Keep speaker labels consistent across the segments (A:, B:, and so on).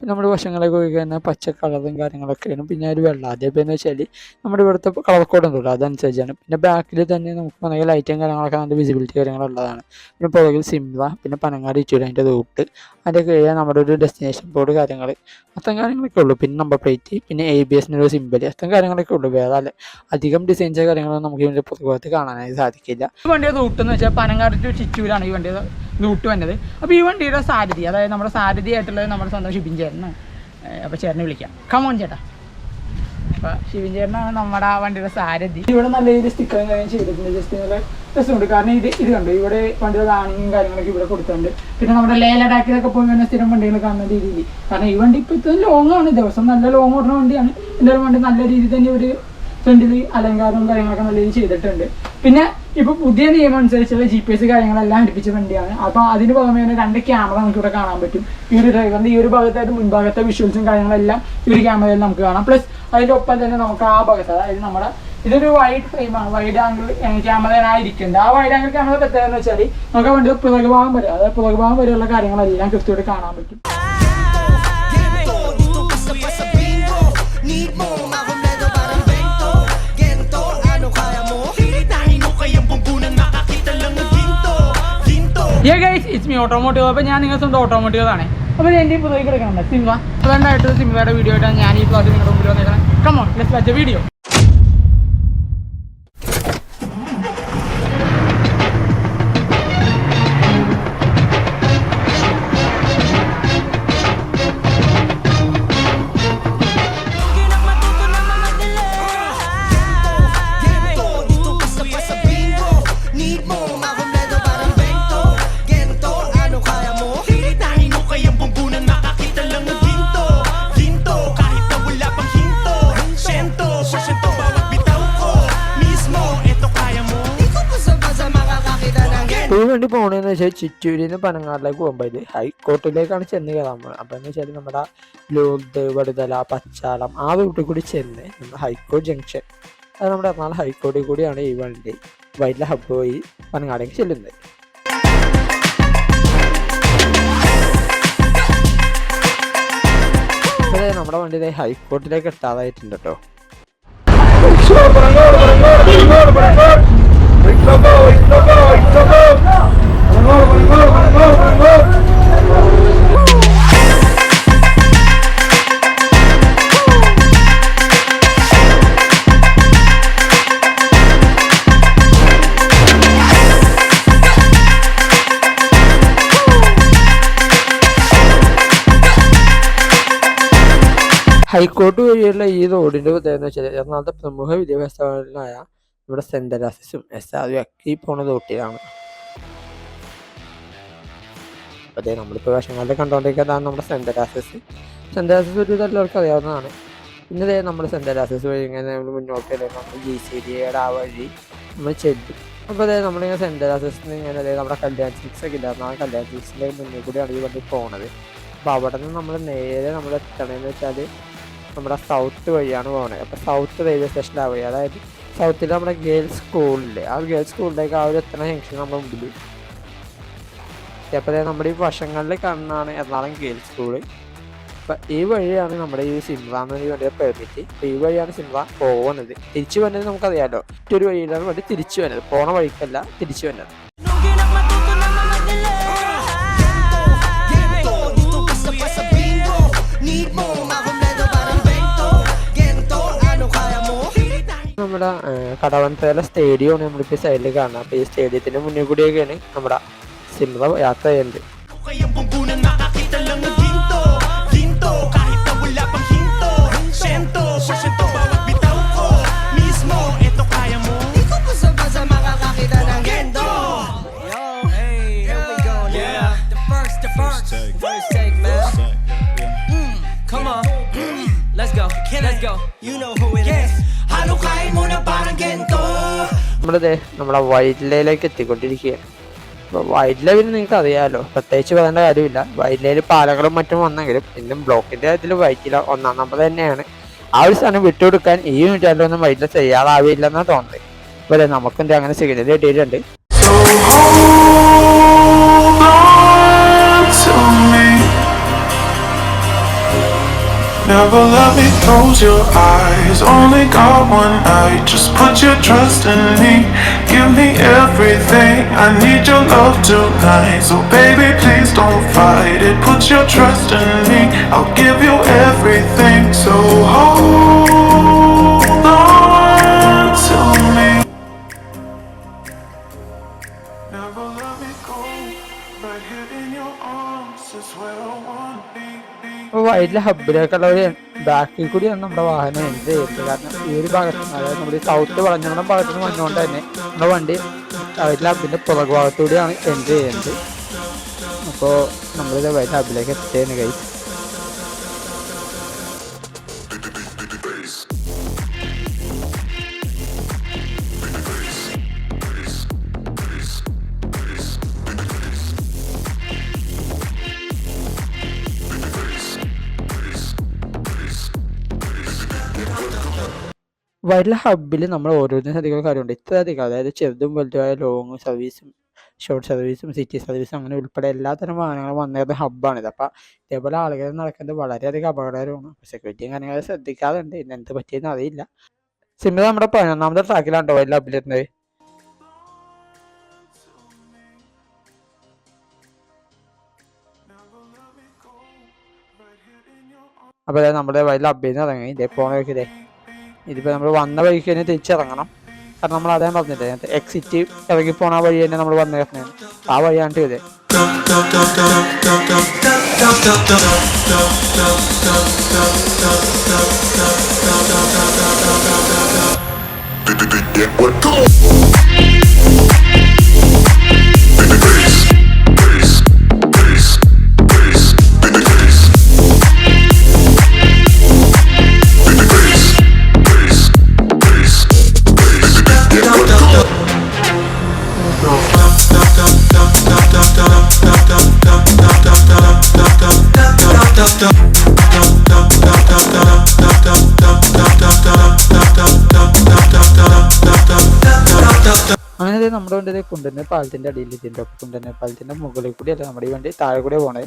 A: നമ്മുടെ വശങ്ങളൊക്കെ പോയി കഴിഞ്ഞാൽ പച്ച കളറും കാര്യങ്ങളൊക്കെയാണ്. പിന്നെ ഒരു വെള്ള അതേപോലെ എന്ന് വെച്ചാൽ നമ്മുടെ ഇവിടുത്തെ കളർ കോഡ് ഉണ്ടല്ലോ അതനുസരിച്ചാണ്. പിന്നെ ബാക്കിൽ തന്നെ നമുക്ക് വേണമെങ്കിൽ ലൈറ്റും കാര്യങ്ങളൊക്കെ നല്ല വിസിബിലിറ്റി കാര്യങ്ങളുള്ളതാണ് പിന്നെ പുറകിൽ സിംല പിന്നെ പനങ്ങാടി ഇച്ചിരി അതിന്റെ റൂട്ട് അതിന്റെ കീഴിൽ നമ്മുടെ ഒരു ഡെസ്റ്റിനേഷൻ ബോർഡ് കാര്യങ്ങൾ അത്തരം കാര്യങ്ങളൊക്കെ ഉള്ളൂ. പിന്നെ നമ്പർ പ്ലേറ്റ് പിന്നെ എ ബി എസിന്റെ ഒരു സിമ്പൽ അത്തരം കാര്യങ്ങളൊക്കെ ഉള്ളൂ. വേറെ അല്ല. അധികം ഡിസൈൻസ് കാര്യങ്ങളൊന്നും നമുക്ക് ഇതിന്റെ പുറകുവത്ത് കാണാനായി സാധിക്കില്ല. വണ്ടിയുടെ റൂട്ട് എന്ന് വെച്ചാൽ പനങ്ങാടി ടു ചിറ്റൂരാണ് ഈ വണ്ടിയുടെ റൂട്ട് വന്നത്. അപ്പോൾ ഈ വണ്ടിയുടെ സാരഥി അതായത് നമ്മുടെ സാരഥി ആയിട്ടുള്ളത് നമ്മുടെ സ്വന്തം ഷിബിൻ ചേട്ടനാണ്. അപ്പോൾ ചേട്ടനെ വിളിക്കാം. കമോൺ ചേട്ടാ. അപ്പോൾ ഷിബിൻ ചേട്ടനാണ് നമ്മുടെ ആ വണ്ടിയുടെ സാരഥി. ഇവിടെ നല്ല രീതിയിൽ സ്റ്റിക്കറും കാര്യം ചെയ്തിട്ടുണ്ട്. ജസ്റ്റ് നല്ല രസമുണ്ട്. കാരണം ഇത് ഇത് കണ്ടു? ഇവിടെ വണ്ടിയുടെ ആണിങ്ങും കാര്യങ്ങളൊക്കെ ഇവിടെ കൊടുത്തിട്ടുണ്ട്. പിന്നെ നമ്മുടെ ലേലഡാക്കിലൊക്കെ പോയി കഴിഞ്ഞാൽ സ്ഥിരം വണ്ടികൾ കാണുന്ന രീതിയിൽ. കാരണം ഈ വണ്ടി ഇപ്പോൾ ഇത്രയും ലോങ് ആണ്. ദിവസം നല്ല ലോങ് ഓടുന്ന വണ്ടിയാണ്. എന്തായാലും വണ്ടി നല്ല രീതിയിൽ തന്നെ ഒരു ഫ്രണ്ടിൽ അലങ്കാരവും കാര്യങ്ങളൊക്കെ നല്ല രീതിയിൽ ചെയ്തിട്ടുണ്ട്. പിന്നെ ഇപ്പൊ പുതിയ നിയമം അനുസരിച്ചുള്ള ജി പി എസ് കാര്യങ്ങളെല്ലാം അടുപ്പിച്ച വണ്ടിയാണ്. അപ്പൊ അതിന് പുറമെ തന്നെ രണ്ട് ക്യാമറ നമുക്ക് ഇവിടെ കാണാൻ പറ്റും. ഈ ഒരു ഡ്രൈവറിന്റെ ഈ ഒരു ഭാഗത്തായിട്ട് മുൻഭാഗത്തെ വിഷ്വൽസും കാര്യങ്ങളെല്ലാം ഈ ഒരു ക്യാമറയിൽ നമുക്ക് കാണാം. പ്ലസ് അതിന്റെ ഒപ്പം തന്നെ നമുക്ക് ആ ഭാഗത്ത് അതായത് നമ്മുടെ ഇതൊരു വൈഡ് ഫ്രെയിമാണ് വൈഡ് ആംഗിൾ ക്യാമറയാണ് ആ വൈഡ് ആംഗിൾ ക്യാമറ പ്രത്യേകത എന്ന് വെച്ചാൽ നമുക്ക് വണ്ടിയുടെ പുറകുഭാഗം വരെ അതായത് പുറകുഭാഗം വരെയുള്ള കാര്യങ്ങളെല്ലാം കൃത്യമായിട്ട് കാണാൻ പറ്റും. ഏ ഗൈസ് ഇറ്റ്സ് മീ ഓട്ടോമോട്ടീവ് അപ്പോൾ ഞാൻ നിങ്ങൾ സ്വന്തം ഓട്ടോമോട്ടീവ് ആണ്. അപ്പോൾ എന്റെ പുതിയ കിടക്കണം സിംഹ. അതുകൊണ്ടായിട്ട് സിംഹയുടെ വീഡിയോ ആയിട്ടാണ് ഞാൻ ഈ പ്ലോട്ട് നിങ്ങളുടെ മുമ്പിൽ വന്നേക്കണം.
B: Come on let's
A: watch video പോകണമെന്ന് വെച്ചാൽ ചിറ്റൂരിൽ നിന്ന് പനങ്ങാടിലേക്ക് പോകുമ്പോൾ ഇത് ഹൈക്കോർട്ടിലേക്കാണ് ചെന്ന് കയറാൻ പോകുന്നത് അപ്പോൾ എന്ന് വെച്ചാൽ നമ്മുടെ ലൂർദ് വടുതല പച്ചാളം ആ റൂട്ടിൽ കൂടി ചെന്ന് നമ്മുടെ ഹൈക്കോർട്ട് ജംഗ്ഷൻ അത് നമ്മുടെ എറണാകുളം ഹൈക്കോർട്ടിൽ കൂടിയാണ് ഈ വണ്ടി വൈറ്റിലെ ഹബ്ബ് പോയി പനങ്ങാടേക്ക് ചെല്ലുന്നത് നമ്മുടെ വണ്ടി ദേ ഹൈക്കോർട്ടിലേക്ക് എത്താതായിട്ടുണ്ട് കേട്ടോ ഹൈക്കോർട്ട് വഴിയുള്ള ഈ റോഡിന്റെ എന്ന് വെച്ചാൽ എറണാകുളത്തെ പ്രമുഖ വിദ്യാഭ്യാസ സ്ഥാപനമായ ഇവിടെ സെൻട്രൽ തെരാസിസും എസ് ആർ യു അക്കി പോണ റൂട്ടിലാണ് അതെ നമ്മളിപ്പോൾ വർഷങ്ങളുടെ കണ്ടുകൊണ്ടിരിക്കുന്നതാണ് നമ്മുടെ സെന്റ് തെരാസിസ് ഒരു എല്ലാവർക്കും അറിയാവുന്നതാണ്. പിന്നെ അതേ നമ്മൾ സെന്റ് തെരാസിസ് വഴി ഇങ്ങനെ നമ്മൾ മുന്നോട്ട് നമ്മൾ ജി സി ഡിയുടെ ആ വഴി നമ്മൾ ചെല്ലും. അപ്പോൾ അതേ നമ്മളിങ്ങനെ സെന്റ് നിന്ന് ഇങ്ങനെ അതായത് നമ്മുടെ കല്യാൺ സിക്സ് ഒക്കെ ഇല്ലായിരുന്നു. ആ കല്യാൺ സിക്സിന്റെ മുന്നിൽ കൂടിയാണ് ഈ വണ്ടി പോണത്. അപ്പോൾ അവിടെ നിന്ന് നമ്മൾ നേരെ നമ്മൾ എത്തണമെന്ന് വെച്ചാൽ നമ്മുടെ സൗത്ത് വഴിയാണ് പോകുന്നത് അപ്പോൾ സൗത്ത് റെയിൽവേ സ്റ്റേഷനിലാണ് വഴി. അതായത് സൗത്തിൽ നമ്മുടെ ഗേൾസ് സ്കൂളിൽ ആ ഗേൾസ് സ്കൂളിലേക്ക് ആ ഒരു എത്തണ ജംഗ്ഷൻ നമ്മുടെ മുമ്പിൽ അപ്പോൾ നമ്മുടെ ഈ വശങ്ങളിൽ കാണുന്നതാണ് എറണാകുളം ഗേൾസ് സ്കൂൾ അപ്പം ഈ വഴിയാണ് നമ്മുടെ ഈ സിംറ എന്നൊരു വണ്ടിയുടെ പെർമിറ്റ് അപ്പം ഈ വഴിയാണ് സിംറ പോകുന്നത്. തിരിച്ചു വന്നത് നമുക്കറിയാലോ. മറ്റൊരു വഴിയിലാണ് വണ്ടി തിരിച്ചു വന്നത്. പോണ വഴിക്കല്ല തിരിച്ചു
B: വന്നത്.
A: നമ്മുടെ കടവന്തല സ്റ്റേഡിയമാണ് നമ്മളിപ്പോൾ സൈഡിൽ കാണുന്നത്. അപ്പോൾ ഈ സ്റ്റേഡിയത്തിന്റെ മുന്നിൽ കൂടിയൊക്കെയാണ് നമ്മുടെ സിംറ യാത്ര ചെയ്യുന്നത്
B: mo kayang bumbunan makakita lang ng ginto Ginto, kahit na wala pang hinto Sento, porsyento bawat bitaw ko Mismo, eto kaya mo Ikaw basta-basta makakakita ng gento Yo, hey, here we go Yeah, the first, the first First take, man Mm, Come on, Mm, let's go, let's go You know who it is Halukain mo na parang gento
A: നമ്മളിത് നമ്മളെ white ലൈനിലേക്ക് എത്തിക്കൊണ്ടിരിക്കുകയാണ് അപ്പോൾ wide level നിങ്ങൾക്ക് അറിയാമല്ലോ പ്രത്യേകിച്ച് പറയേണ്ട കാര്യമില്ല. വൈഡ് ലെവൽ പാലങ്ങളും മറ്റും വന്നെങ്കിലും ഇന്നും ബ്ലോക്കിന്റെ കാര്യത്തിൽ വൈറ്റില ഒന്നാം നമ്പർ തന്നെയാണ്. ആ ഒരു സാധനം വിട്ടുകൊടുക്കാൻ ഈ യൂണിറ്റായിട്ടൊന്നും വൈറ്റില തയ്യാറാവില്ല എന്നാണ് തോന്നുന്നത്. അപ്പോൾ ദേ അങ്ങനെ സിഗ്നൽ കിട്ടിയിട്ടുണ്ട്.
C: Never let me close your eyes. Only got one night. Just put your trust in me. Give me everything. I need your love tonight. So, baby, please don't fight it. Put your trust in me. I'll give you everything. So, hold
A: വൈറ്റിലെ ഹബിലേക്കുള്ള ഒരു ബാക്കിൽ കൂടിയാണ് നമ്മുടെ വാഹനം എന്ത് ചെയ്യുന്നത് കാരണം ഈ ഒരു ഭാഗത്ത് നിന്ന് അതായത് നമ്മുടെ സൗത്ത് വളഞ്ഞുകൊണ്ട ഭാഗത്ത് നിന്ന് വന്നുകൊണ്ട് തന്നെ നമ്മുടെ വണ്ടി വൈഡിലെ ഹബിന്റെ പുറകു ഭാഗത്തൂടെയാണ് എൻട്രി ചെയ്യുന്നത് അപ്പോൾ നമ്മളിത് വൈറ്റ് ഹബിലേക്ക് എത്തുകയാണ് കൈ വൈറ്റിലെ ഹബ്ബിൽ നമ്മൾ ഓരോരുത്തരും ശ്രദ്ധിക്കുന്ന കാര്യമുണ്ട്. ഇത്ര അധികം അതായത് ചെറുതും വലുതുമായ ലോങ് സർവീസും ഷോർട്ട് സർവീസും സിറ്റി സർവീസും അങ്ങനെ ഉൾപ്പെടെ എല്ലാത്തരം വാഹനങ്ങളും വന്നിരുന്ന ഹബ്ബാണിത് അപ്പം ഇതേപോലെ ആളുകൾ നടക്കുന്നത് വളരെയധികം അപകടകരമാണ്. സെക്യൂരിറ്റിയും കാര്യങ്ങളും ശ്രദ്ധിക്കാറുണ്ട്. ഇന്ന് എന്ത് പറ്റിയെന്ന് അറിയില്ല. സിമ്മ നമ്മുടെ പതിനൊന്നാമത്തെ ട്രാക്കിലാണ് വൈറ്റിലെ ഹബിലിരുന്നത് അപ്പോൾ നമ്മുടെ വയലിൽ അബ്ബിന്ന് ഇറങ്ങി. ഇതേ പോണ വഴിക്ക് ഇതേ ഇതിപ്പോൾ നമ്മൾ വന്ന വഴിക്ക് തന്നെ തിരിച്ചിറങ്ങണം കാരണം നമ്മൾ അതേ പറഞ്ഞില്ലേ എക്സിറ്റ് ഇറങ്ങി പോണ വഴി തന്നെ നമ്മൾ വന്ന കിടന്നത് ആ വഴിയാണ് ഇത് നമ്മുടെ വണ്ടി കൊണ്ടുവന്ന് പാലത്തിന്റെ അടിയിൽ ഇതിന്റെ കൊണ്ടുവന്ന് പാലത്തിന്റെ മുകളിൽ കൂടി അല്ല നമ്മുടെ ഈ വണ്ടി താഴെ കൂടെ പോണേ.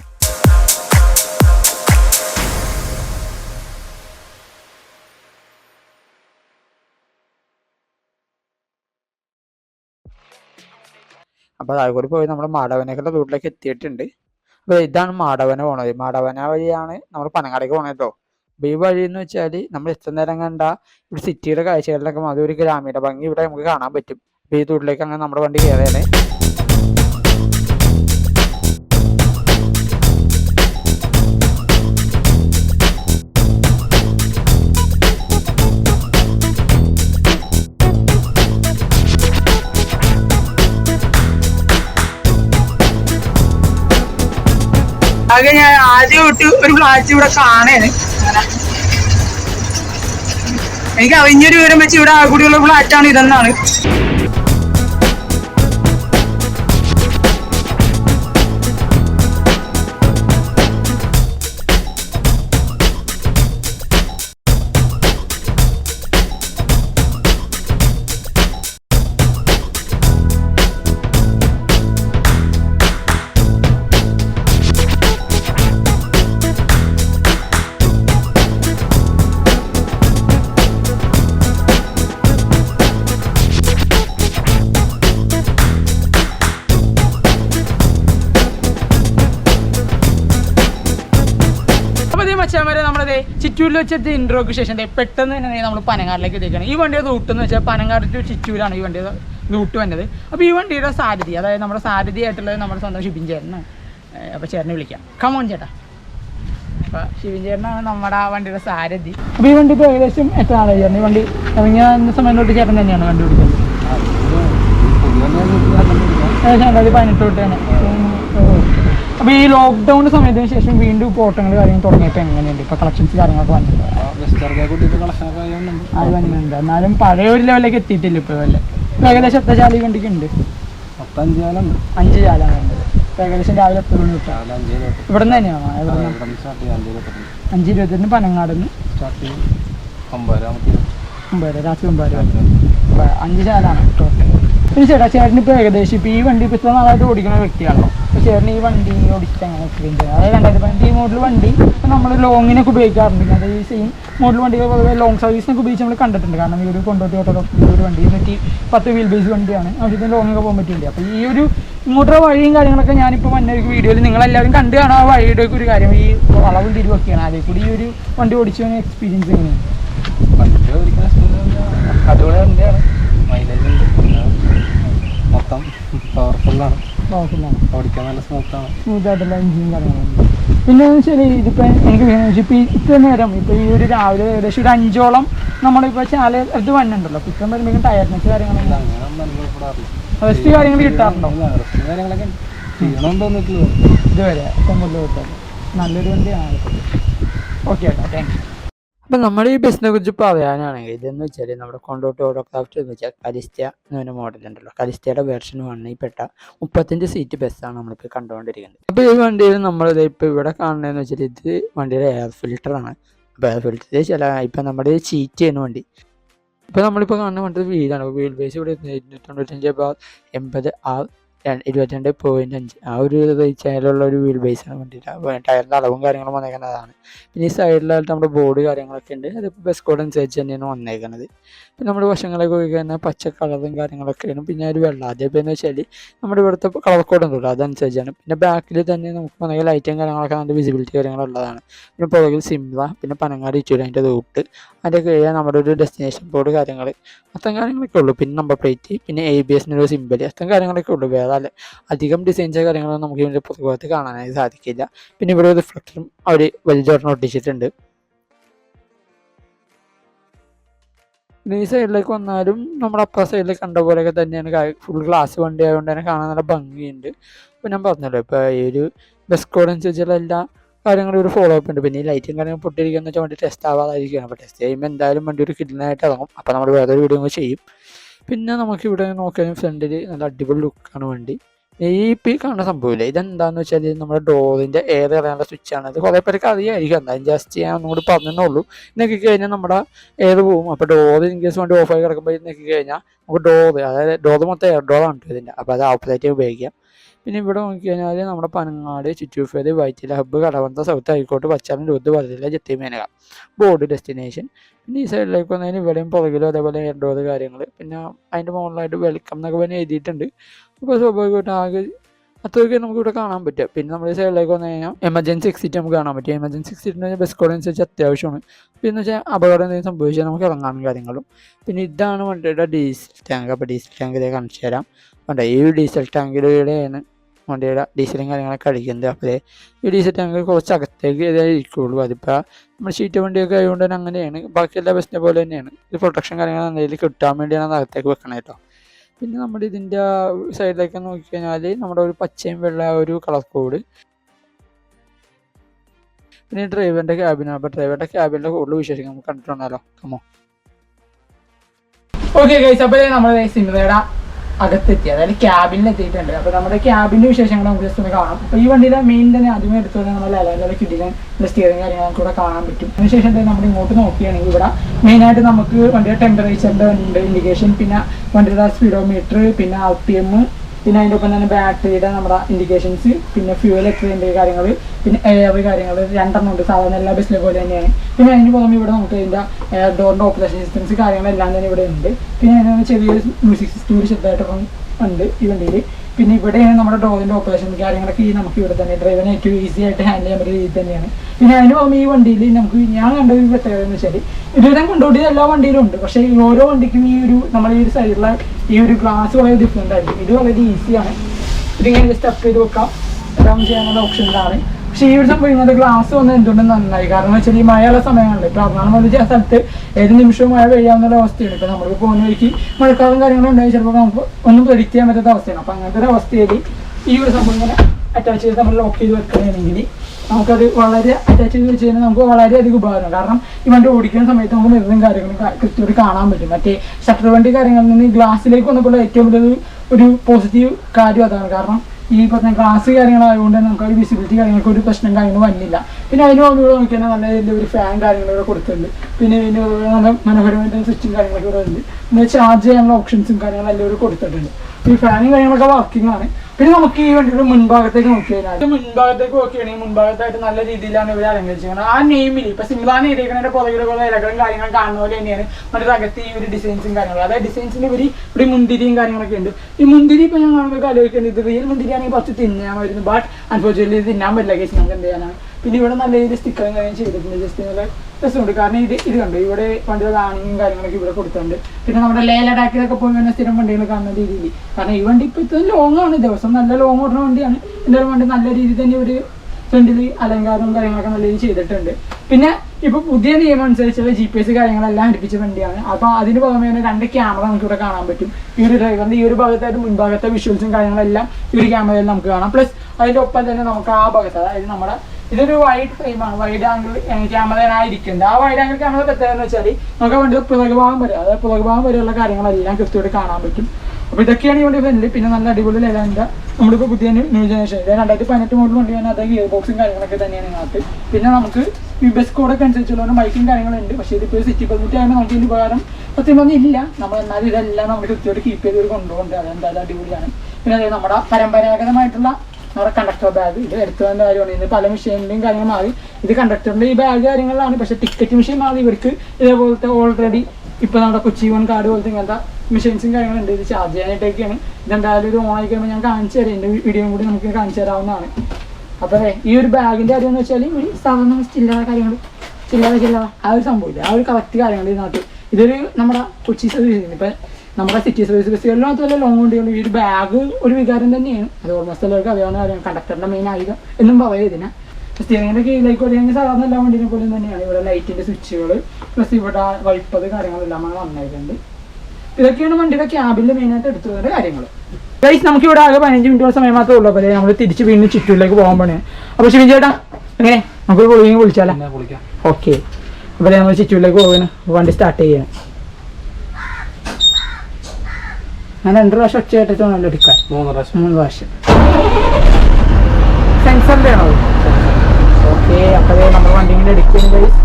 A: അപ്പോൾ കൂടി പോയി നമ്മുടെ മാടവനേക്കുള്ള റൂട്ടിലേക്ക് എത്തിയിട്ടുണ്ട്. അപ്പോൾ ഇതാണ് മാടവന പോണത്. മാടവന വഴിയാണ് നമ്മൾ പനങ്ങാടേക്ക് പോണത് കേട്ടോ. അപ്പോൾ ഈ വഴി എന്ന് വെച്ചാൽ നമ്മൾ എത്ര നേരം കണ്ട ഇവിടെ സിറ്റിയുടെ കാഴ്ചകളിലൊക്കെ അതൊരു ഗ്രാമീണ ഭംഗി ഇവിടെ നമുക്ക് കാണാൻ പറ്റും. റൂട്ടിലേക്ക് അങ്ങനെ നമ്മുടെ വണ്ടി കയറിയാണ്
D: ആകെ ഞാൻ ആദ്യം തൊട്ട് ഒരു ഫ്ലാറ്റ് ഇവിടെ കാണേന് എനിക്ക് അറിഞ്ഞൊരു വിവരം വെച്ച് ഇവിടെ ആ കൂടിയുള്ള ഫ്ലാറ്റാണ് ഇതെന്നാണ്.
E: ചിറ്റൂരിൽ വെച്ചിട്ട് ഇൻട്രോക്ക് ശേഷം പെട്ടെന്ന് തന്നെ നമ്മൾ പനങ്ങാടിലേക്ക് എത്തിക്കണം ഈ വണ്ടിയുടെ റൂട്ട് എന്ന് വെച്ചാൽ പനങ്ങാട് ടു ചിറ്റൂരാണ് ഈ വണ്ടിയുടെ റൂട്ട് വന്നത്. അപ്പോൾ ഈ വണ്ടിയുടെ സാരഥി അതായത് നമ്മുടെ സാരഥി ആയിട്ടുള്ളത് നമ്മുടെ സ്വന്തം ഷിബിൻ ചേട്ടനാണ്. അപ്പോൾ ചേട്ടനെ വിളിക്കാം. കമോൺ ചേട്ടാ. അപ്പോൾ ഷിബിൻ ചേട്ടനാണ് നമ്മുടെ ആ വണ്ടിയുടെ സാരഥി. അപ്പോൾ ഈ വണ്ടി ഇപ്പോൾ ഏകദേശം എത്ര ആളായി ചേട്ടൻ ഈ വണ്ടി ഇറങ്ങിയ സമയം തൊട്ട് ചേട്ടൻ തന്നെയാണ് വണ്ടി ഓടിക്കുന്നത് ഏകദേശം രണ്ടായിരത്തി പതിനെട്ട് തൊട്ടാണ് അപ്പോൾ ഈ ലോക്ക്ഡൌൺ സമയത്തിന് ശേഷം വീണ്ടും ഇപ്പോൾ ഓട്ടങ്ങൾ കാര്യങ്ങൾ തുടങ്ങിയപ്പോൾ എങ്ങനെയുണ്ട്? ഇപ്പൊ കളക്ഷൻസ് കാര്യങ്ങളൊക്കെ വന്നിട്ടുണ്ട് അത് വന്നിട്ടുണ്ട്. എന്നാലും പഴയ ഒരു ലെവലിലേക്ക് എത്തിയിട്ടില്ല ഇപ്പൊ വല്ല ഏകദേശം എത്ര ചാലി വണ്ടിക്ക് ഉണ്ട് അഞ്ച് ചാലാണ് ഏകദേശം രാവിലെ എത്ര മണി തൊട്ടാണ് ഇവിടെ നിന്ന് തന്നെയാണോ? അഞ്ച് ഇരുപത്തെട്ടിന്. പനങ്ങാട് ഒമ്പത് രാത്രി ഒമ്പത് അഞ്ച് ചാലാണ്. ടോട്ടൽ പിന്നെ ചേട്ടാ ഏകദേശം ഇപ്പോൾ ഈ വണ്ടി ഇപ്പോൾ ഇത്ര നാളായിട്ട് ഓടിക്കുന്ന വ്യക്തിയാണല്ലോ ചേട്ടൻ ഈ വണ്ടി ഓടിച്ചിട്ട് അങ്ങനെ അതായത് രണ്ടായിരത്തി പതിനെട്ട് ഈ മോഡൽ വണ്ടി നമ്മൾ ലോങ്ങിനൊക്കെ ഉപയോഗിക്കാറുണ്ട്. അത് ഈ സെയിം മോഡൽ വണ്ടികൾ പൊതുവെ ലോങ് സർവീസിനൊക്കെ ഉപയോഗിച്ച് നമ്മൾ കണ്ടിട്ടുണ്ട്. കാരണം ഈ ഒരു കൊണ്ടോട്ടി ഓട്ടോ ഒരു വണ്ടി നൂറ്റി പത്ത് വീൽ ബേസ് വണ്ടിയാണ്. ആവശ്യത്തിന് ലോങ്ങൊക്കെ പോകാൻ പറ്റില്ല? അപ്പോൾ ഈ ഒരു ഇങ്ങോട്ടുള്ള വഴിയും കാര്യങ്ങളൊക്കെ ഞാനിപ്പോൾ വന്ന ഒരു വീഡിയോയിൽ നിങ്ങളെല്ലാവരും കണ്ടു കാണാം ആ വഴിയുടെ ഒരു കാര്യം. ഈ വളവും തിരിവൊക്കെയാണ് അതേ കൂടി ഈ ഒരു വണ്ടി ഓടിച്ചു എക്സ്പീരിയൻസ് എങ്ങനെയാണ്
F: അടിപൊളി വണ്ടിയാണ്. മൈലേജ് ഉണ്ട്. മൊത്തം പവർഫുള്ളാണ്
E: നോക്കുന്നതാണ്
F: ഓടിക്കാൻ നല്ല സ്മൂത്താണ്
E: കാര്യങ്ങളുണ്ട് പിന്നെ ശരി ഇതിപ്പോൾ എനിക്ക് ഇപ്പോൾ ഇത്ര നേരം ഇപ്പോൾ ഈ ഒരു രാവിലെ ഏകദേശം ഒരു അഞ്ചോളം നമ്മളിപ്പോൾ ചാല ഇത് വന്നുണ്ടല്ലോ അപ്പോൾ ഇപ്പം വരുമ്പോഴേക്കും ടയർനെസ്
F: അനുഭവപ്പെടാറില്ല
E: റെസ്റ്റ് കാര്യങ്ങൾ കിട്ടാറുണ്ടോ?
F: കാര്യങ്ങളൊക്കെ
E: ഇതുവരെ കൊമ്പുള്ള കിട്ടാറ് നല്ലൊരു വണ്ടിയാണ്. ഓക്കെ ഏട്ടാ താങ്ക് യു
A: അപ്പം നമ്മൾ ഈ ബസ്സിനെ കുറിച്ച് പറയാനാണെങ്കിൽ ഇതെന്ന് വെച്ചാൽ നമ്മുടെ കൊണ്ടോട്ട് ഓട്ടോക്രാഫ്റ്റ് എന്ന് വെച്ചാൽ കലിസ്റ്റ എന്ന് പറഞ്ഞ മോഡൽ ഉണ്ടല്ലോ. കലിസ്റ്റയുടെ വേർഷൻ വണ്ണിൽ പെട്ട മുപ്പത്തഞ്ച് സീറ്റ് ബസ്സാണ് നമ്മളിപ്പോൾ കണ്ടുകൊണ്ടിരിക്കുന്നത്. അപ്പോൾ ഈ വണ്ടിയിൽ നമ്മളിത് ഇപ്പോൾ ഇവിടെ കാണുന്നതെന്ന് വെച്ചാൽ ഇത് വണ്ടിയുടെ എയർ ഫിൽറ്ററാണ് അപ്പോൾ എയർ ഫിൽറ്റർ ചില ഇപ്പം നമ്മുടെ ചീറ്റ് ചെയ്യുന്ന വണ്ടി. ഇപ്പോൾ നമ്മളിപ്പോൾ കാണുന്ന വണ്ടി വീലാണ് വീൽ ബേസ് ഇവിടെ ഇരുന്നൂറ്റി തൊണ്ണൂറ്റഞ്ച് എൺപത് ആർ ഇരുപത്തിരണ്ട് പോയിന്റ് അഞ്ച്. ആ ഒരു ചേലുള്ള ഒരു വീൽ ബേസാണ് വണ്ടിയുടെ. ടയറിന്റെ അളവും കാര്യങ്ങളും വന്നേക്കുന്നതാണ് പിന്നെ ഈ സൈഡിലായിട്ട് നമ്മുടെ ബോർഡ് കാര്യങ്ങളൊക്കെ ഉണ്ട്. അതിപ്പോൾ ബസ് കോഡ് അനുസരിച്ച് തന്നെയാണ് വന്നേക്കുന്നത്. പിന്നെ നമ്മുടെ വശങ്ങളൊക്കെ പോയി കഴിഞ്ഞാൽ പച്ച കളറും കാര്യങ്ങളൊക്കെയാണ് പിന്നെ ഒരു വെള്ള. അതേപോലെ എന്ന് വെച്ചാൽ നമ്മുടെ ഇവിടുത്തെ കളർ കോഡ് ഉണ്ടല്ലോ അതനുസരിച്ചാണ് പിന്നെ ബാക്കിൽ തന്നെ നമുക്ക് വന്നെങ്കിൽ ലൈറ്റും കാര്യങ്ങളൊക്കെ നല്ല വിസിബിലിറ്റി കാര്യങ്ങളുള്ളതാണ് പിന്നെ പുറകിൽ സിംല പിന്നെ പനങ്ങാടി ഇച്ചു അതിന്റെ റൂട്ട് അതിന്റെ കീഴിൽ നമ്മുടെ ഒരു ഡെസ്റ്റിനേഷൻ ബോർഡ് കാര്യങ്ങൾ അത്തരം കാര്യങ്ങളൊക്കെ ഉള്ളൂ. പിന്നെ നമ്പർ പ്ലേറ്റ് പിന്നെ എ ബി എസിന്റെ ഒരു സിമ്പിൾ അത്തരം കാര്യങ്ങളൊക്കെ ഉള്ളൂ. വേറെ അല്ല അധികം ഡിസൈൻസ് കാര്യങ്ങളൊന്നും നമുക്ക് ഇതിന്റെ പുറകുവശത്ത് കാണാനായി സാധിക്കില്ല. പിന്നെ ഇവിടെ റിഫ്ലക്ടറും അവർ വലുതായിട്ട് ഒട്ടിച്ചിട്ടുണ്ട്. ഈ സൈഡിലേക്ക് വന്നാലും നമ്മുടെ അപ്പുറ സൈഡിൽ കണ്ട പോലെയൊക്കെ തന്നെയാണ് ഫുൾ ഗ്ലാസ് വണ്ടി ആയതുകൊണ്ട് തന്നെ കാണാൻ നല്ല ഭംഗിയുണ്ട്. അപ്പോൾ ഞാൻ പറഞ്ഞല്ലോ ഇപ്പോൾ ഈ ഒരു ബസ് കോഡ് അനുസരിച്ചുള്ള എല്ലാ കാര്യങ്ങളും ഒരു ഫോളോ അപ്പ് ഉണ്ട്. പിന്നെ ഈ ലൈറ്റും കാര്യങ്ങളും പൊട്ടിയിരിക്കുന്ന വെച്ചാൽ വണ്ടി ടെസ്റ്റ് ആവാതായിരിക്കുകയാണ്. അപ്പോൾ ടെസ്റ്റ് ചെയ്യുമ്പോൾ എന്തായാലും വണ്ടി ഒരു കിഡ്നായിട്ട് ഇറങ്ങും. അപ്പോൾ നമ്മൾ വേറൊരു വീഡിയോ ചെയ്യും. പിന്നെ നമുക്ക് ഇവിടെ നോക്കാൻ ഫ്രണ്ടിൽ നല്ല അടിപൊളി ലുക്കാണ് വണ്ടി. ഈ പി കാണുന്ന സംഭവമില്ല? ഇതെന്താന്ന് വെച്ചാൽ നമ്മുടെ ഡോറിന്റെ എയർ ഇറങ്ങാനുള്ള സ്വിച്ചാണ് അത് കുറേ പേർക്ക് അറിയായിരിക്കും. എന്തായാലും ജസ്റ്റ് ഞാൻ ഒന്നുകൂടി പറഞ്ഞെന്നുള്ളൂ നെക്കി കഴിഞ്ഞാൽ നമ്മുടെ എയർ പോവും. അപ്പോൾ ഡോർ ഇൻ കേസ് വേണ്ടി ഓഫായി കിടക്കുമ്പോൾ നെക്കി കഴിഞ്ഞാൽ നമുക്ക് ഡോറ് അതായത് ഡോറ് മൊത്തം എയർ ഡോറാണ് ഇതിന്റെ അപ്പോൾ അത് ഓപ്പറേറ്റ് ഉപയോഗിക്കാം. പിന്നെ ഇവിടെ നോക്കിക്കഴിഞ്ഞാൽ നമ്മുടെ Panangad ചുറ്റൂഫേര് Vyttila hub Kadavanthra south high court Pachalam രൂപത്ത് പതില ജെത്തി മേനക. ബോർഡ് ഡെസ്റ്റിനേഷൻ പിന്നെ ഈ സൈഡിലേക്ക് വന്നതിന് ഇവിടെയും പുറകിലും അതേപോലെ ഡോർ കാര്യങ്ങൾ പിന്നെ അതിന്റെ മുകളിലായിട്ട് വെൽക്കം എന്നൊക്കെ പറഞ്ഞ് എഴുതിയിട്ടുണ്ട്. അപ്പോൾ സ്വാഭാവികമായിട്ടും ആകെ അത്രയൊക്കെ നമുക്ക് ഇവിടെ കാണാൻ പറ്റുക. പിന്നെ നമ്മൾ സൈഡിലേക്ക് വന്നു കഴിഞ്ഞാൽ എമർജൻസി എക്സിറ്റ് നമുക്ക് കാണാൻ പറ്റും. എമർജൻസി എക്സിറ്റ് എന്ന് ബസ് കോഡ് അനുസരിച്ച് അത്യാവശ്യമാണ്. പിന്നെ വെച്ചാൽ അപകടം എന്തെങ്കിലും സംഭവിച്ചാൽ നമുക്ക് ഇറങ്ങാനും കാര്യങ്ങളും. പിന്നെ ഇതാണ് വണ്ടിയുടെ ഡീസൽ ടാങ്ക് അപ്പോൾ ഡീസൽ ടാങ്കിലേക്ക് കാണിച്ചു തരാം. വേണ്ട ഈ ഡീസൽ ടാങ്കിലൂടെയാണ് വണ്ടിയുടെ ഡീസലും കാര്യങ്ങളൊക്കെ അടിക്കുന്നത് അപ്പോൾ ഈ ഡീസൽ ടാങ്ക് കുറച്ച് അകത്തേക്ക് ഇതേ ഇരിക്കുകയുള്ളൂ അതിപ്പോൾ നമ്മൾ ഷീറ്റ് വണ്ടിയൊക്കെ ആയതുകൊണ്ട് തന്നെ അങ്ങനെയാണ്. ബാക്കി എല്ലാ ബസ്സിനെ പോലെ തന്നെയാണ്. ഇത് പ്രൊട്ടക്ഷൻ കാര്യങ്ങൾ എന്തെങ്കിലും കിട്ടാൻ വേണ്ടിയാണ് അത് അകത്തേക്ക് വെക്കണത് കേട്ടോ. പിന്നെ നമ്മുടെ ഇതിന്റെ സൈഡിലേക്ക് നോക്കിക്കഴിഞ്ഞാൽ നമ്മുടെ ഒരു പച്ചയും വെള്ള ഒരു കളർ കോഡ് പിന്നെ ഡ്രൈവറിന്റെ ക്യാബിനാണ് അപ്പോൾ ഡ്രൈവറുടെ ക്യാബിന്റെ കൂടുതൽ വിശേഷിക്കും നമുക്ക് കണ്ടിട്ടുണ്ടല്ലോ കമോ
E: ഓക്കെ ഗൈസ് അപ്പോൾ നമ്മൾ സിനിമയുടെ അകത്തെത്തി അതായത് ക്യാബിനിൽ എത്തിയിട്ടുണ്ട് അപ്പോൾ നമ്മുടെ ക്യാബിന്റെ വിശേഷങ്ങൾ നമുക്ക് ജസ്റ്റ് ഒന്ന് കാണാം. അപ്പോൾ ഈ വണ്ടിയിലെ മെയിൻ തന്നെ ആദ്യമേ എടുത്തുകൊണ്ട് നമ്മൾ ലെവലിലെ കിട്ടിയ സ്റ്റിയറിംഗ് കാര്യങ്ങൾ നമുക്ക് ഇവിടെ കാണാൻ പറ്റും. അതിനുശേഷം തന്നെ നമ്മൾ ഇങ്ങോട്ട് നോക്കുകയാണെങ്കിൽ ഇവിടെ മെയിൻ ആയിട്ട് നമുക്ക് വണ്ടിയുടെ ടെമ്പറേച്ചറിന്റെ ഉണ്ട് ഇൻഡിക്കേഷൻ പിന്നെ വണ്ടിയുടെ സ്പീഡോമീറ്റർ പിന്നെ ആർ പി എം പിന്നെ അതിന്റെ ഒപ്പം തന്നെ ബാറ്ററിയുടെ നമ്മുടെ ഇൻഡിക്കേഷൻസ് പിന്നെ ഫ്യൂവൽ എത്രയുണ്ട് കാര്യങ്ങൾ പിന്നെ എയർ കാര്യങ്ങൾ രണ്ടെണ്ണം ഉണ്ട്. സാധാരണ എല്ലാ ബസ്സിലെ പോലെ തന്നെയാണ്. പിന്നെ അതിന് പുറമെ ഇവിടെ നമുക്ക് ഇതിന്റെ എയർ ഡോറിന്റെ ഓപ്പറേഷൻ സിസ്റ്റംസ് കാര്യങ്ങളെല്ലാം തന്നെ ഇവിടെ ഉണ്ട്. പിന്നെ ചെറിയൊരു മ്യൂസിക് സിസ്റ്റം ഒരു ചെറുതായിട്ടൊക്കെ ഉണ്ട് ഈ വണ്ടിയിൽ പിന്നെ ഇവിടെയാണ് നമ്മുടെ ഡ്രോയിന്റെ ഓപ്പറേഷൻ കാര്യങ്ങളൊക്കെ ഈ നമുക്ക് ഇവിടെ തന്നെ. ഡ്രൈവറിനെ ഏറ്റവും ഈസി ആയിട്ട് ഹാൻഡിൽ ചെയ്യാൻ പറ്റിയ രീതി തന്നെയാണ്. പിന്നെ അതിന് പോകുമ്പോൾ ഈ വണ്ടിയിൽ നമുക്ക് ഞാൻ കണ്ട ഒരു പ്രത്യേകത എന്ന് വെച്ചാൽ ഇതുവരെ കൊണ്ടുപോയി എല്ലാ വണ്ടിയിലും ഉണ്ട്. പക്ഷേ ഓരോ വണ്ടിക്കും ഈ ഒരു നമ്മുടെ ഈ ഒരു സൈഡിലെ ഈ ഒരു ഗ്ലാസ് വളരെ ഡിഫറെന്റ് ആയിരിക്കും. ഇത് വളരെ ഈസിയാണ് ഇതിങ്ങനെ സ്റ്റെപ്പ് ചെയ്ത് വെക്കാം. എല്ലാം ചെയ്യാനുള്ള ഓപ്ഷനിലാണ് പക്ഷേ ഈ ഒരു സംഭവം ഇങ്ങനത്തെ ഗ്ലാസ് വന്ന് എന്തുകൊണ്ടും നന്നായി. കാരണം വെച്ചാൽ ഈ മഴയുള്ള സമയങ്ങളിൽ ഇപ്പോൾ എറണാകുളം ചില സ്ഥലത്ത് ഏത് നിമിഷവും മഴ പെയ്യാവുന്ന ഒരു അവസ്ഥയാണ്. ഇപ്പോൾ നമ്മൾ പോകുന്ന വഴിക്ക് മഴക്കാലം കാര്യങ്ങളും ഉണ്ടായി ചിലപ്പോൾ നമുക്ക് ഒന്നും പ്രെഡിക്ട് ചെയ്യാൻ പറ്റാത്ത അവസ്ഥയാണ്. അപ്പോൾ അങ്ങനത്തെ ഒരു അവസ്ഥയിൽ ഈ ഒരു സംഭവം ഇങ്ങനെ അറ്റാച്ച് ചെയ്ത് നമ്മൾ ലോക്ക് ചെയ്ത് വെക്കുകയാണെങ്കിൽ നമുക്കത് വളരെ അറ്റാച്ച് ചെയ്ത് വെച്ച് കഴിഞ്ഞാൽ നമുക്ക് വളരെയധികം ഉപകാരമാണ്. കാരണം ഈ വണ്ടി ഓടിക്കുന്ന സമയത്ത് നമുക്ക് മരുന്നും കാര്യങ്ങളും കൃത്യമായിട്ട് കാണാൻ പറ്റും. മറ്റേ ഷട്ടർ വണ്ടി കാര്യങ്ങളിൽ നിന്ന് ഗ്ലാസ്സിലേക്ക് വന്നപ്പോൾ ഏറ്റവും വലിയ ഒരു പോസിറ്റീവ് കാര്യം അതാണ്. കാരണം ഈ പറഞ്ഞ ഗ്ലാസ് കാര്യങ്ങളായതുകൊണ്ട് നമുക്ക് ഒരു വിസിബിലിറ്റി കാര്യങ്ങൾക്ക് ഒരു പ്രശ്നം കാര്യങ്ങൾ വന്നില്ല. പിന്നെ അതിന് മുകളിൽ നോക്കിയാൽ നല്ല രീതിയിൽ ഒരു ഫാൻ കാര്യങ്ങളൊക്കെ കൊടുത്തിട്ടുണ്ട്. പിന്നെ ഇതിന് നല്ല മനോഹരമായിട്ട് സ്വിച്ചും കാര്യങ്ങളൊക്കെ ഇവിടെ ഉണ്ട്. പിന്നെ ചാർജ് ചെയ്യാനുള്ള ഓപ്ഷൻസും കാര്യങ്ങളും എല്ലാം ഇവിടെ കൊടുത്തിട്ടുണ്ട്. ഈ ഫാനും കാര്യങ്ങളൊക്കെ വർക്കിംഗ് ആണ്. പിന്നെ നമുക്ക് ഈ വണ്ടിയുടെ മുൻഭാഗത്തേക്ക് നോക്കി കഴിഞ്ഞാൽ മുൻഭാഗത്തേക്ക് നോക്കുകയാണെങ്കിൽ മുൻഭാഗത്തായിട്ട് നല്ല രീതിയിലാണ് ഇവർ അലങ്കരിച്ചിരിക്കുന്നത് ആ നെയിമിൽ ഇപ്പൊ സിംഗിളാണ് ഇരിക്കുന്നതിന്റെ പുറകിലെ ഇലകളും കാര്യങ്ങളും കാണുന്ന പോലെ തന്നെയാണ്. മറ്റൊരു അകത്ത് ഈ ഒരു ഡിസൈൻസും കാര്യങ്ങളും. അതായത് ഡിസൈൻസിന് ഇവർ ഇവിടെ മുന്തിരിയും കാര്യങ്ങളൊക്കെ ഉണ്ട്. ഈ മുന്തിരി ഇപ്പൊ ഞാൻ കാണുമ്പോൾ ആലോചിക്കുന്നത് ഇത് റിയൽ മുന്തിരി ആണെങ്കിൽ കുറച്ച് തിന്നാമായിരുന്നു. ബട്ട് അൺഫോർച്ചുനേറ്റ്ലി തിന്നാൻ പറ്റില്ല കേസ് നമുക്ക് എന്ത് ചെയ്യാനാണ്? പിന്നെ ഇവിടെ നല്ല രീതിയിൽ സ്റ്റിക്കറും കാര്യം ചെയ്തിട്ടുണ്ട്. ജസ്റ്റ് നല്ല രസമുണ്ട്. കാരണം ഇത് ഇത് കണ്ടു? ഇവിടെ വണ്ടിയുടെ ആണിങ്ങും കാര്യങ്ങളൊക്കെ ഇവിടെ കൊടുത്തിട്ടുണ്ട്. പിന്നെ നമ്മുടെ ലേലഡാക്കിലൊക്കെ പോയി കഴിഞ്ഞാൽ സ്ഥിരം വണ്ടികൾ കാണുന്ന രീതിയിൽ. കാരണം ഈ വണ്ടി ഇപ്പോൾ ഇത്രയും ലോങ് ആണ്. ദിവസം നല്ല ലോങ് ഓടുന്ന വണ്ടിയാണ്. എന്തായാലും വണ്ടി നല്ല രീതിയിൽ തന്നെ ഒരു ഫ്രണ്ടിൽ അലങ്കാരവും കാര്യങ്ങളൊക്കെ നല്ല രീതിയിൽ ചെയ്തിട്ടുണ്ട്. പിന്നെ ഇപ്പോൾ പുതിയ നിയമം അനുസരിച്ചുള്ള ജി പി എസ് കാര്യങ്ങളെല്ലാം അടുപ്പിച്ച വണ്ടിയാണ്. അപ്പോൾ അതിന് പുറമെ തന്നെ രണ്ട് ക്യാമറ നമുക്ക് ഇവിടെ കാണാൻ പറ്റും. ഈ ഒരു ഡ്രൈവറിന്റെ ഈ ഒരു ഭാഗത്തായിട്ട് മുൻഭാഗത്തെ വിഷ്വൽസും കാര്യങ്ങളെല്ലാം ഈ ഒരു ക്യാമറയിൽ നമുക്ക് കാണാം. പ്ലസ് അതിന്റെ ഒപ്പം തന്നെ നമുക്ക് ആ ഭാഗത്ത് അതായത് നമ്മുടെ ഇതൊരു വൈഡ് ഫ്രെയിമാണ് വൈഡ് ആംഗിൾ ക്യാമറയായിരിക്കുന്നത് ആ വൈഡ് ആംഗിൾ ക്യാമറ പ്രത്യേകത വെച്ചാൽ നമുക്ക് ആ വണ്ടി പുറകുഭാഗം വരെ അതായത് പുറകുഭാഗം വരെയുള്ള കാര്യങ്ങളെല്ലാം കൃത്യമായിട്ട് കാണാൻ പറ്റും. അപ്പോൾ ഇതൊക്കെയാണ് ഇവിടെ വണ്ടി ഫ്രണ്ടിൽ പിന്നെ നല്ല അടിപൊളി ലെവലിന്റെ നമ്മളിപ്പോൾ പുതിയ ന്യൂ ജനറേഷൻ രണ്ടായിരത്തി പതിനെട്ട് മോഡൽ വണ്ടിയാണ്. അത് ഗിയർ ബോക്സും കാര്യങ്ങളൊക്കെ തന്നെയാണ് ഇതിനകത്ത്. പിന്നെ നമുക്ക് ബസ് കോഡൊക്കെ അനുസരിച്ചുള്ള ബൈക്കും കാര്യങ്ങളുണ്ട്. പക്ഷേ ഇതിപ്പോ സിറ്റി പെർമിറ്റ് ആയതുകൊണ്ട് നമുക്ക് ഇതിന്റെ ഉപകാരം സത്യം ഇല്ല. നമ്മൾ എന്നാലും ഇതെല്ലാം നമ്മൾ കൃത്യമായിട്ട് കീപ്പ് ചെയ്ത് കൊണ്ടുപോകുന്നുണ്ട് അതെന്തായാലും അടിപൊളിയാണ്. പിന്നെ അതായത് നമ്മുടെ പരമ്പരാഗതമായിട്ടുള്ള നമ്മുടെ കണ്ടക്ടർ ബാഗ് ഇത് എടുത്തു വന്ന കാര്യമാണ്. ഇന്ന് പല മെഷീനിലും കാര്യങ്ങൾ മാറി. ഇത് കണ്ടക്ടറിന്റെ ഈ ബാഗ് കാര്യങ്ങളിലാണ്. പക്ഷെ ടിക്കറ്റ് മെഷീൻ മാറി. ഇവർക്ക് ഇതേപോലത്തെ ഓൾറെഡി ഇപ്പൊ നമ്മുടെ കൊച്ചി വൺ കാർഡ് പോലത്തെ ഇങ്ങനത്തെ മെഷീൻസും കാര്യങ്ങളുണ്ട്. ഇത് ചാർജ് ചെയ്യാനായിട്ടൊക്കെയാണ്. ഇതെന്തായാലും ഒരു ഓൺ ആയി കഴിയുമ്പോൾ ഞാൻ കാണിച്ചു തരാം. എന്റെ വീഡിയോയും കൂടി നമുക്ക് കാണിച്ചു തരാവുന്നതാണ്. അപ്പോൾ ഈ ഒരു ബാഗിന്റെ കാര്യം എന്ന് വെച്ചാൽ ഒരു സാധാരണ ചില്ലറ കാര്യങ്ങൾ ചില്ലറ ചില്ലറ ആ ഒരു സംഭവമില്ല ആ ഒരു കറക്റ്റ് കാര്യങ്ങൾ ഇതിനകത്ത്. ഇതൊരു നമ്മുടെ കൊച്ചി സർവീസ് ഇപ്പം നമ്മുടെ സിറ്റി സർവീസ് ബസ്സുകളിലും അതുപോലെ ലോങ് വണ്ടികളും ഈ ഒരു ബാഗ് ഒരു വികാരം തന്നെയാണ്. അത് ഓൾമോസ്റ്റ് എല്ലാവർക്കും അറിയാവുന്ന കാര്യമാണ്. കണ്ടക്ടറിന്റെ മെയിൻ ആയുധം എന്നും പറയും ഇതിനെ. സ്റ്റിയറിങ്ങിന്റെ കീഴിലേക്ക് വരികയാണെങ്കിൽ സാധാരണ എല്ലാ വണ്ടിനെ പോലും തന്നെയാണ്. ഇവിടെ ലൈറ്റിന്റെ സ്വിച്ചുകൾ പ്ലസ് ഇവിടെ വൈപ്പത് കാര്യങ്ങളെല്ലാം ആണ് വന്നേക്കുന്നത് ഇതൊക്കെയാണ് വണ്ടിയുടെ ക്യാബിൽ മെയിനായിട്ട് എടുത്തു വരുന്ന കാര്യങ്ങൾ ഗൈസ് നമുക്ക് ഇവിടെ ആകെ പതിനഞ്ച് മിനിറ്റ് സമയം മാത്രമേ ഉള്ളൂ. അപ്പോൾ നമ്മൾ തിരിച്ച് വീണ്ടും ചുറ്റൂരിലേക്ക് പോകാൻ പോണേ. അപ്പോൾ ശിവൻ ചേട്ടാ എങ്ങനെ? നമുക്ക് വിളിച്ചാലോ? ഓക്കെ അപ്പോൾ നമ്മൾ ചുറ്റൂരിലേക്ക് പോകുന്നു വണ്ടി സ്റ്റാർട്ട് ചെയ്യണം. ഞാൻ രണ്ട് പ്രാവശ്യം ഒച്ച കേട്ടിട്ട് വേണമല്ലോ എടുക്കാൻ.
F: മൂന്ന് പ്രാവശ്യം.
E: മൂന്ന് പ്രാവശ്യം. സെൻസറിന്റെ ആണോ? ഓക്കെ അപ്പോൾ നമ്മൾ വണ്ടി ഇങ്ങനെ എടുക്കുന്നു ഗൈസ്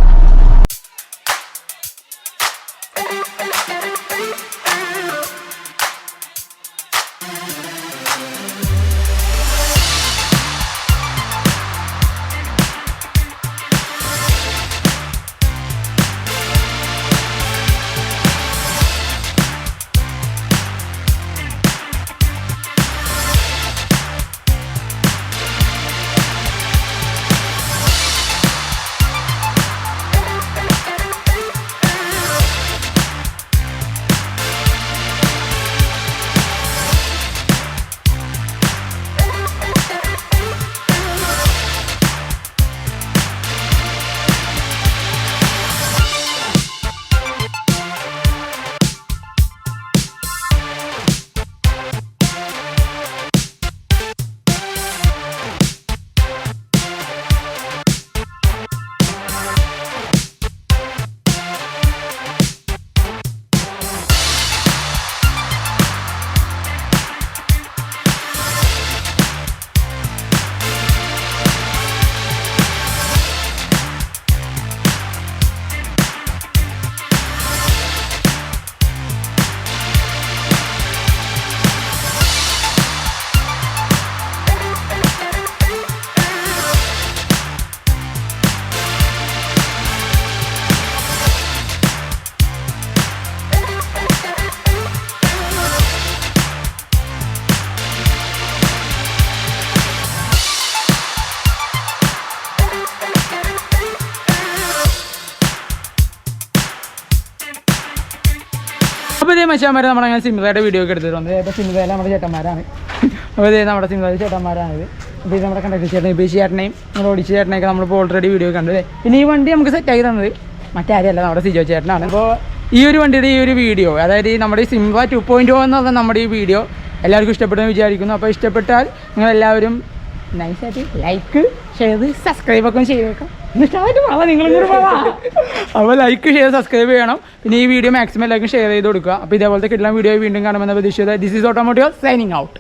E: അപ്പോൾ നമ്മുടെ അങ്ങനെ സിമിതയുടെ വീഡിയോ ഒക്കെ എടുത്തിട്ടുണ്ട് ഇപ്പോൾ സിമിതയിലെ നമ്മുടെ ചേട്ടന്മാരാണ്. അപ്പോൾ ഇതേ നമ്മുടെ സിമിതയിലെ ചേട്ടന്മാരാണിത് അപ്പോൾ ഇത് നമ്മുടെ കണ്ടക്ടർ ചേട്ടൻ ഇപ്പോൾ ചേട്ടനെയും നമ്മുടെ ഓടിച്ച ചേട്ടനെയൊക്കെ നമ്മളിപ്പോൾ ഓൾറെഡി വീഡിയോ കണ്ടത് പിന്നെ ഈ വണ്ടി നമുക്ക് സെറ്റാക്കി തന്നത് മറ്റാരെയല്ല നമ്മുടെ സിജോ ചേട്ടനാണ്. അപ്പോൾ ഈ ഒരു വണ്ടിയുടെ ഈ ഒരു വീഡിയോ അതായത് ഈ നമ്മുടെ ഈ സിംബ ടു പോയിന്റ് എന്ന് പറഞ്ഞ നമ്മുടെ ഈ വീഡിയോ എല്ലാവർക്കും ഇഷ്ടപ്പെട്ടെന്ന് വിചാരിക്കുന്നു. അപ്പോൾ ഇഷ്ടപ്പെട്ടാൽ നിങ്ങളെല്ലാവരും നൈസായിട്ട് ലൈക്ക് ഷെയർ സബ്സ്ക്രൈബ് ഒക്കെ ചെയ്തേക്കാം. അപ്പോൾ ലൈക്ക് ഷെയർ സബ്സ്ക്രൈബ് ചെയ്യണം. പിന്നെ ഈ വീഡിയോ മാക്സിമം എല്ലാവർക്കും ഷെയർ ചെയ്ത് കൊടുക്കുക. അപ്പോൾ ഇതേപോലത്തെ കിട്ടുന്ന വീഡിയോ വീണ്ടും കാണുമെന്ന പ്രതീക്ഷിച്ചത് this is automotive signing out